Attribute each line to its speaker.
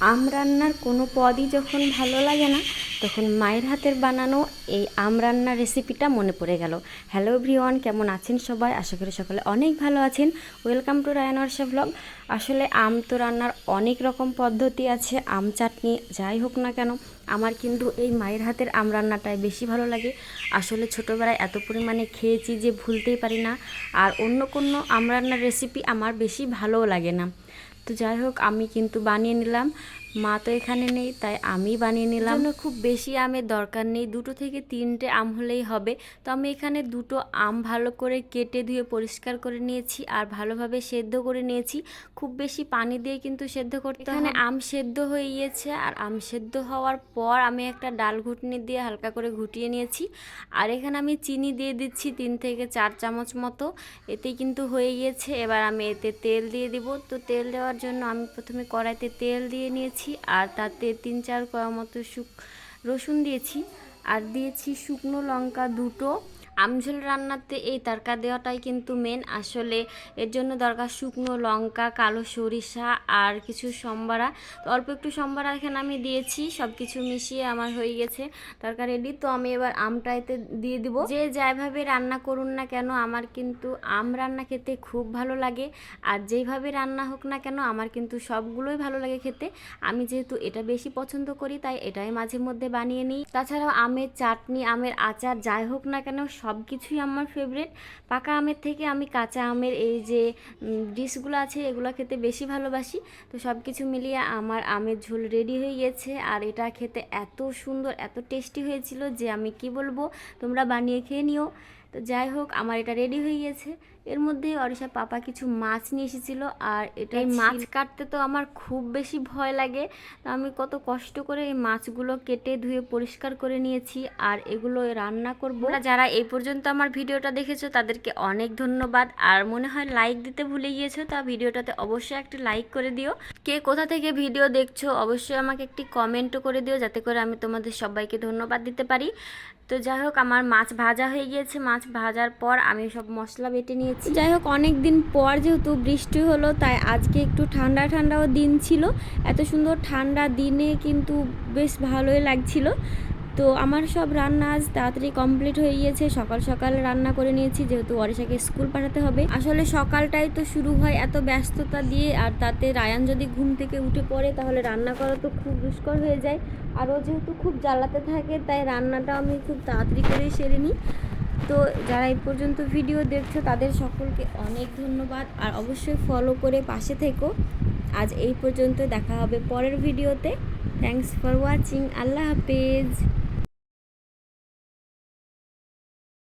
Speaker 1: আম রান্নার কোনো পদই যখন ভালো লাগে না, তখন মায়ের হাতের বানানো এই আম রান্নার রেসিপিটা মনে পড়ে গেল। হ্যালো এভরিওয়ান কেমন আছেন সবাই? আশা করি সকলে অনেক ভালো আছেন। Welcome to Rayan Arsha blog আসলে আম তো রান্নার অনেক রকম পদ্ধতি আছে, আম চাটনি যাই হোক না কেন, আমার কিন্তু এই মায়ের হাতের আম রান্নাটাই বেশি ভালো লাগে। আসলে ছোটোবেলায় এত পরিমাণে খেয়েছি যে ভুলতেই পারি না, আর অন্য কোনো আম রান্নার রেসিপি আমার বেশি ভালোও লাগে না। তো যাই হোক আমি কিন্তু বানিয়ে নিলাম। মা তো এখানে নেই তাই আমি বানিয়ে নিলাম। খুব বেশি আমের দরকার নেই দুটো থেকে তিনটে আম হলেই হবে। তো আমি এখানে দুটো আম ভালো করে কেটে ধুয়ে পরিষ্কার করে নিয়েছি আর ভালোভাবে সেদ্ধ করে নিয়েছি। খুব বেশি পানি দিয়ে কিন্তু সেদ্ধ করতে এখানে আম সেদ্ধ হয়ে গিয়েছে আর আম সেদ্ধ হওয়ার পর আমি একটা ডাল ঘুটনি দিয়ে হালকা করে ঘুটিয়ে নিয়েছি। আর এখানে আমি চিনি দিয়ে দিচ্ছি তিন থেকে চার চামচ মতো। এতে কিন্তু হয়ে গিয়েছে। এবার আমি এতে তেল দিয়ে দিব। তো তেল দেওয়ার জন্য আমি প্রথমে কড়াইতে তেল দিয়ে নিয়েছি। আর তাতে তিন চার কোয়া মতো শুক রসুন দিয়েছি। আর দিয়েছি শুকনো লঙ্কা দুটো আমঝোল রান্নাতে এই তরকা দেওয়াটাই কিন্তু মেন আসলে এর জন্য দরকার শুকনো লঙ্কা, কালো সরিষা আর কিছু সম্বারা। তো অল্প একটু সম্বারা এখানে আমি দিয়েছি সব কিছু মিশিয়ে আমার হয়ে গেছে তরকা রেডি তো আমি এবার আমটা এতে দিয়ে দিব। যে যাইভাবে রান্না করুন না কেন, আমার কিন্তু আম রান্না খেতে খুব ভালো লাগে। আর যেইভাবে রান্না হোক না কেন, আমার কিন্তু সবগুলোই ভালো লাগে খেতে। আমি যেহেতু এটা বেশি পছন্দ করি, তাই এটাই মাঝে মধ্যে বানিয়ে নিই। তাছাড়াও আমের চাটনি, আমের আচার যাই হোক না কেন সব কিছুই আমার ফেভারিট পাকা আমের থেকে আমি কাঁচা আমের এই যে ডিশগুলো আছে, এগুলো খেতে বেশি ভালোবাসি। তো সব কিছু মিলিয়ে আমার আমের ঝোল রেডি হয়ে গেছে। আর এটা খেতে এত সুন্দর, এত টেস্টি হয়েছিল যে আমি কি বলব, তোমরা বানিয়ে খেয়ে নিও। তো যাই হোক আমার এটা রেডি হয়ে গেছে। এর মধ্যে অরিশা পাপা কিছু মাছ নিয়ে এসেছিল আর এটা এই মাছ কাটতে তো আমার খুব বেশি ভয় লাগে। তো আমি কত কষ্ট করে এই মাছগুলো কেটে ধুয়ে পরিষ্কার করে নিয়েছি আর এগুলো রান্না করব। যারা এই পর্যন্ত আমার ভিডিওটা দেখেছ তাদেরকে অনেক ধন্যবাদ। আর মনে হয় লাইক দিতে ভুলে গিয়েছো তা ভিডিওটাতে অবশ্যই একটি লাইক করে দিও। কে কোথা থেকে ভিডিও দেখছ অবশ্যই আমাকে একটি কমেন্টও করে দিও যাতে করে আমি তোমাদের সবাইকে ধন্যবাদ দিতে পারি। তো যাই হোক, আমার মাছ ভাজা হয়ে গিয়েছে। মাছ ভাজার পর আমি সব মশলা বেটে নিয়েছি। যাই হোক অনেক দিন পর যেহেতু বৃষ্টি হলো, তাই আজকে একটু ঠান্ডা ঠান্ডাও দিন ছিল। এত সুন্দর ঠান্ডা দিনে কিন্তু বেশ ভালোই লাগছিল। তো আমার সব রান্না আজ তাড়াতাড়ি কমপ্লিট হয়ে গিয়েছে। সকাল সকাল রান্না করে নিয়েছি, যেহেতু অরিশাকে স্কুল পাঠাতে হবে। আসলে সকালটাই তো শুরু হয় এত ব্যস্ততা দিয়ে, আর তাতে রায়ান যদি ঘুম থেকে উঠে পড়ে, তাহলে রান্না করা তো খুব দুষ্কর হয়ে যায়। আর ও যেহেতু খুব জ্বালাতে থাকে, তাই রান্নাটা আমি খুব তাড়াতাড়ি করেই সেরে নিই। তো যারা এই পর্যন্ত ভিডিও দেখছ, তাদের সকলকে অনেক ধন্যবাদ, আর অবশ্যই ফলো করে পাশে থেকো। আজ এই পর্যন্ত দেখা হবে পরের ভিডিওতে। থ্যাংকস ফর ওয়াচিং আল্লাহ হাফেজ।